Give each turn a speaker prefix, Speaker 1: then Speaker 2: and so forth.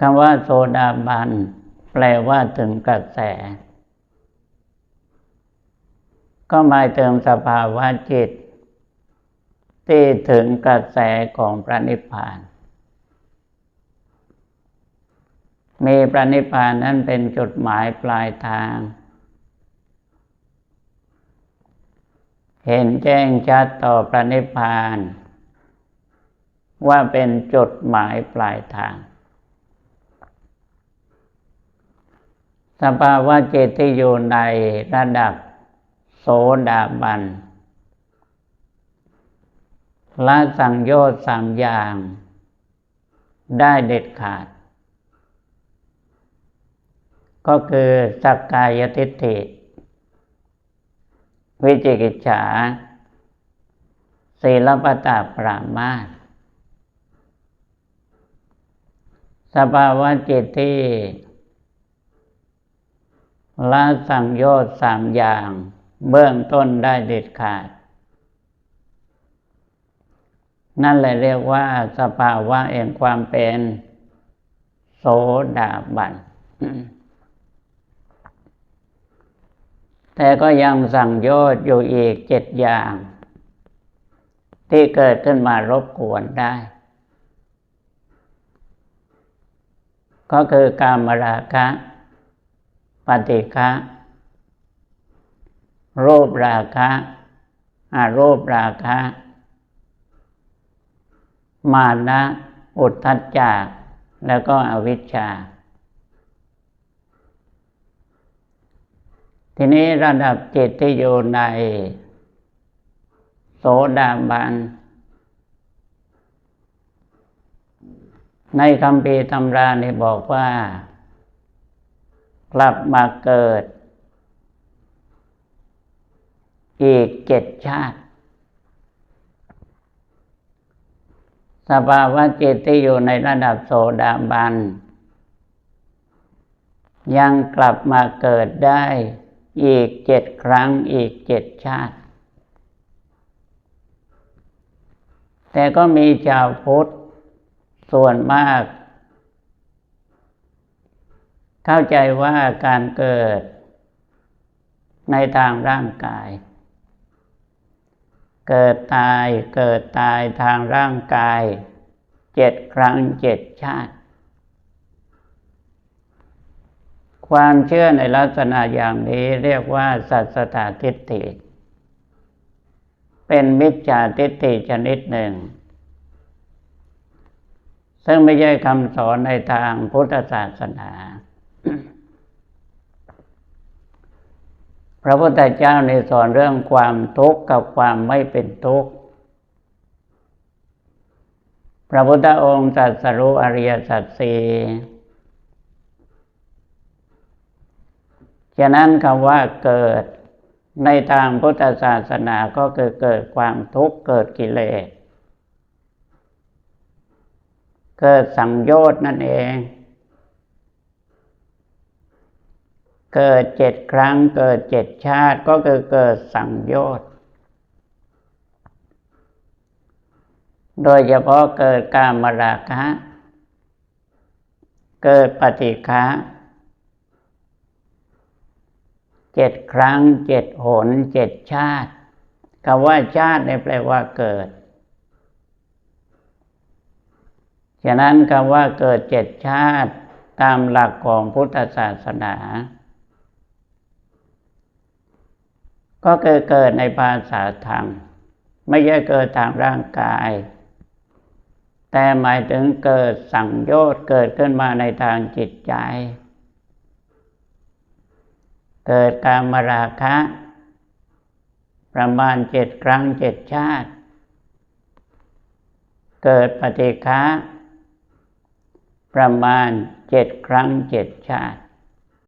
Speaker 1: คำว่าโซดาบัน แปลว่าถึงกระแส ก็หมายถึงสภาวะจิต ที่ถึงกระแสของพระนิพพาน มีพระนิพพานนั้นเป็นจุดหมายปลายทาง เห็นแจ้งชัดต่อพระนิพพาน ว่าเป็นจุดหมายปลายทาง สภาวะจิตที่อยู่ในระดับโสดาบันละสังโยชน์สามอย่าง ได้เด็ดขาด ก็คือสักกายทิฏฐิ วิจิกิจฉาศีลปตาปรามาสสภาวะจิตที่ ละสังโยชน์สามอย่าง เบื้องต้นได้เด็ดขาด นั่นเลยเรียกว่าสภาวะเองความเป็นโสดาบัน แต่ก็ยังสั่งโยชน์อยู่อีกเจ็ดอย่าง ที่เกิดขึ้นมารบกวนได้ ก็คือการมราคะ ปฏิฆะรูปราคะอารูปราคะ มานะอุทธัจจาแล้วก็อวิชชา ทีนี้ระดับจิตที่อยู่ใน โสดาบัน ในคำพีตำราเนี่บอกว่า กลับมาเกิด อีกเจ็ดชาติ สภาวะจิตที่อยู่ในระดับโสดาบัน ยังกลับมาเกิดได้อีกเจ็ดครั้งอีกเจ็ดชาติ แต่ก็มีชาวพุทธส่วนมาก เข้าใจว่าการเกิดในทางร่างกาย เกิดตายเกิดตายทางร่างกายเจ็ดครั้งเจ็ดชาติ ความเชื่อในลักษณะอย่างนี้เรียกว่า สัตสตาทิฏฐิ เป็นมิจฉาทิฏฐิชนิดหนึ่ง ซึ่งไม่ใช่คำสอนในทางพุทธศาสนา พระพุทธเจ้าในสอนเรื่องความทุกข์กับความไม่เป็นทุกข์ พระพุทธองค์ตรัสรู้อริยสัจสี่ฉะนั้นคำว่าเกิดในทางพุทธศาสนาก็คือเกิดความทุกข์เกิดกิเลส เกิดสังโยชน์นั่นเอง เกิดเจ็ดครั้งเกิดเจ็ดชาติก็คือเกิดสังโยชน์โดยเฉพาะเกิดกามราคะ เกิดปฏิฆะเจ็ดครั้งเจ็ดหนเจ็ดชาติคำว่าชาติในแปลว่าเกิด ฉะนั้นคำว่าเกิดเจ็ดชาติตามหลักของพุทธศาสนา ก็คือเกิดในภาษาธรรม ไม่ใช่เกิดทางร่างกาย แต่หมายถึงเกิดสังโยชน์เกิดขึ้นมาในทางจิตใจ เกิดการมราคะ ประมาณเจ็ดครั้งเจ็ดชาติ เกิดปฏิฆะประมาณเจ็ดครั้งเจ็ดชาติ